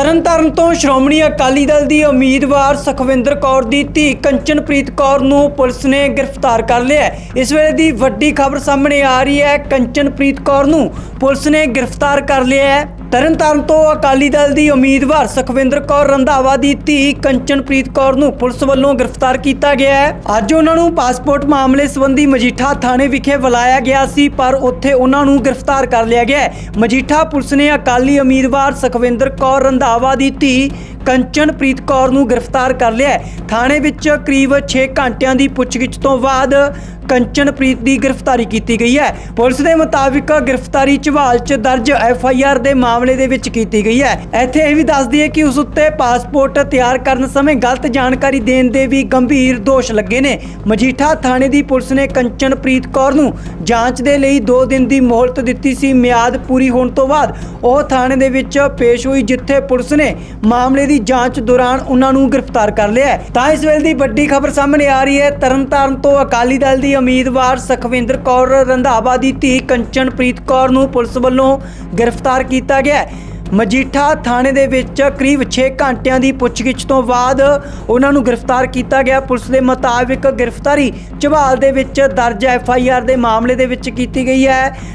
ਤਰਨਤਾਰਨ ਤੋਂ ਸ਼੍ਰੋਮਣੀ ਅਕਾਲੀ ਦਲ ਦੀ ਉਮੀਦਵਾਰ ਸੁਖਵਿੰਦਰ ਕੌਰ ਦੀ ਧੀ ਕੰਚਨਪ੍ਰੀਤ ਕੌਰ ਨੂੰ ਪੁਲਿਸ ਨੇ ਗ੍ਰਿਫਤਾਰ ਕਰ ਲਿਆ ਹੈ। ਇਸ ਵੇਲੇ ਦੀ ਵੱਡੀ ਖਬਰ ਸਾਹਮਣੇ ਆ ਰਹੀ ਹੈ ਕੰਚਨਪ੍ਰੀਤ ਕੌਰ ਨੂੰ ਪੁਲਿਸ ਨੇ ਗ੍ਰਿਫਤਾਰ ਕਰ ਲਿਆ ਹੈ ਤਰਨਤਾਰਨ ਤੋਂ ਅਕਾਲੀ ਦਲ ਦੀ ਉਮੀਦਵਾਰ ਸੁਖਵਿੰਦਰ ਕੌਰ ਰੰਧਾਵਾ ਦੀ ਧੀ ਕੰਚਨਪ੍ਰੀਤ ਕੌਰ ਨੂੰ ਪੁਲਿਸ ਵੱਲੋਂ ਗ੍ਰਿਫਤਾਰ ਕੀਤਾ ਗਿਆ ਹੈ। ਅੱਜ ਉਹਨਾਂ ਨੂੰ ਪਾਸਪੋਰਟ ਮਾਮਲੇ ਸੰਬੰਧੀ ਮਜੀਠਾ ਥਾਣੇ ਵਿਖੇ ਬੁਲਾਇਆ ਗਿਆ ਸੀ, ਪਰ ਉੱਥੇ ਉਹਨਾਂ ਨੂੰ ਗ੍ਰਿਫਤਾਰ ਕਰ ਲਿਆ ਗਿਆ ਹੈ। ਮਜੀਠਾ ਪੁਲਿਸ ਨੇ ਅਕਾਲੀ ਉਮੀਦਵਾਰ ਸੁਖਵਿੰਦਰ ਕੌਰ ਰੰਧਾਵਾ ਦੀ ਧੀ ਕੰਚਨਪ੍ਰੀਤ ਕੌਰ ਨੂੰ ਗ੍ਰਿਫਤਾਰ ਕਰ ਲਿਆ ਹੈ। ਥਾਣੇ ਵਿੱਚ ਕਰੀਬ 6 ਘੰਟਿਆਂ ਦੀ ਪੁੱਛਗਿੱਛ ਤੋਂ ਬਾਅਦ ਕੰਚਨਪ੍ਰੀਤ ਦੀ ਗ੍ਰਿਫਤਾਰੀ ਕੀਤੀ ਗਈ ਹੈ। ਪੁਲਿਸ ਦੇ ਮੁਤਾਬਿਕ ਗ੍ਰਿਫਤਾਰੀ ਝਵਾਲ 'ਚ ਦਰਜ ਐਫ ਆਈ ਆਰ ਦੇ ਮਾਮਲੇ ਦੇ ਵਿੱਚ ਕੀਤੀ ਗਈ ਹੈ। ਇੱਥੇ ਇਹ ਵੀ ਦੱਸ ਦਈਏ ਕਿ ਉਸ ਉੱਤੇ ਪਾਸਪੋਰਟ ਤਿਆਰ ਕਰਨ ਸਮੇਂ ਗਲਤ ਜਾਣਕਾਰੀ ਦੇਣ ਦੇ ਵੀ ਗੰਭੀਰ ਦੋਸ਼ ਲੱਗੇ ਨੇ। ਮਜੀਠਾ ਥਾਣੇ ਦੀ ਪੁਲਿਸ ਨੇ ਕੰਚਨਪ੍ਰੀਤ ਕੌਰ ਨੂੰ ਜਾਂਚ ਦੇ ਲਈ 2 ਦਿਨ ਦੀ ਮੋਹਲਤ ਦਿੱਤੀ ਸੀ। ਮਿਆਦ ਪੂਰੀ ਹੋਣ ਤੋਂ ਬਾਅਦ ਉਹ ਥਾਣੇ ਦੇ ਵਿੱਚ ਪੇਸ਼ ਹੋਈ, ਜਿੱਥੇ ਪੁਲਿਸ ਨੇ ਮਾਮਲੇ ਦੀ ਜਾਂਚ ਦੌਰਾਨ ਉਹਨਾਂ ਨੂੰ ਗ੍ਰਿਫਤਾਰ ਕਰ ਲਿਆ ਹੈ। ਤਾਂ ਇਸ ਵੇਲੇ ਦੀ ਵੱਡੀ ਖਬਰ ਸਾਹਮਣੇ ਆ ਰਹੀ ਹੈ। ਤਰਨਤਾਰਨ ਤੋਂ ਅਕਾਲੀ ਦਲ ਦੀ ਉਮੀਦਵਾਰ ਸੁਖਵਿੰਦਰ ਕੌਰ ਰੰਧਾਵਾ ਦੀ ਧੀ ਕੰਚਨਪ੍ਰੀਤ ਕੌਰ ਨੂੰ ਪੁਲਿਸ ਵੱਲੋਂ ਗ੍ਰਿਫਤਾਰ ਕੀਤਾ ਗਿਆ ਹੈ। ਮਜੀਠਾ ਥਾਣੇ ਦੇ ਵਿੱਚ ਕਰੀਬ 6 ਘੰਟਿਆਂ ਦੀ ਪੁੱਛਗਿੱਛ ਤੋਂ ਬਾਅਦ ਉਹਨਾਂ ਨੂੰ ਗ੍ਰਿਫਤਾਰ ਕੀਤਾ ਗਿਆ। ਪੁਲਿਸ ਦੇ ਮੁਤਾਬਿਕ ਗ੍ਰਿਫਤਾਰੀ ਝਵਾਲ ਦੇ ਵਿੱਚ ਦਰਜ ਐਫ ਆਈ ਆਰ ਦੇ ਮਾਮਲੇ ਦੇ ਵਿੱਚ ਕੀਤੀ ਗਈ ਹੈ।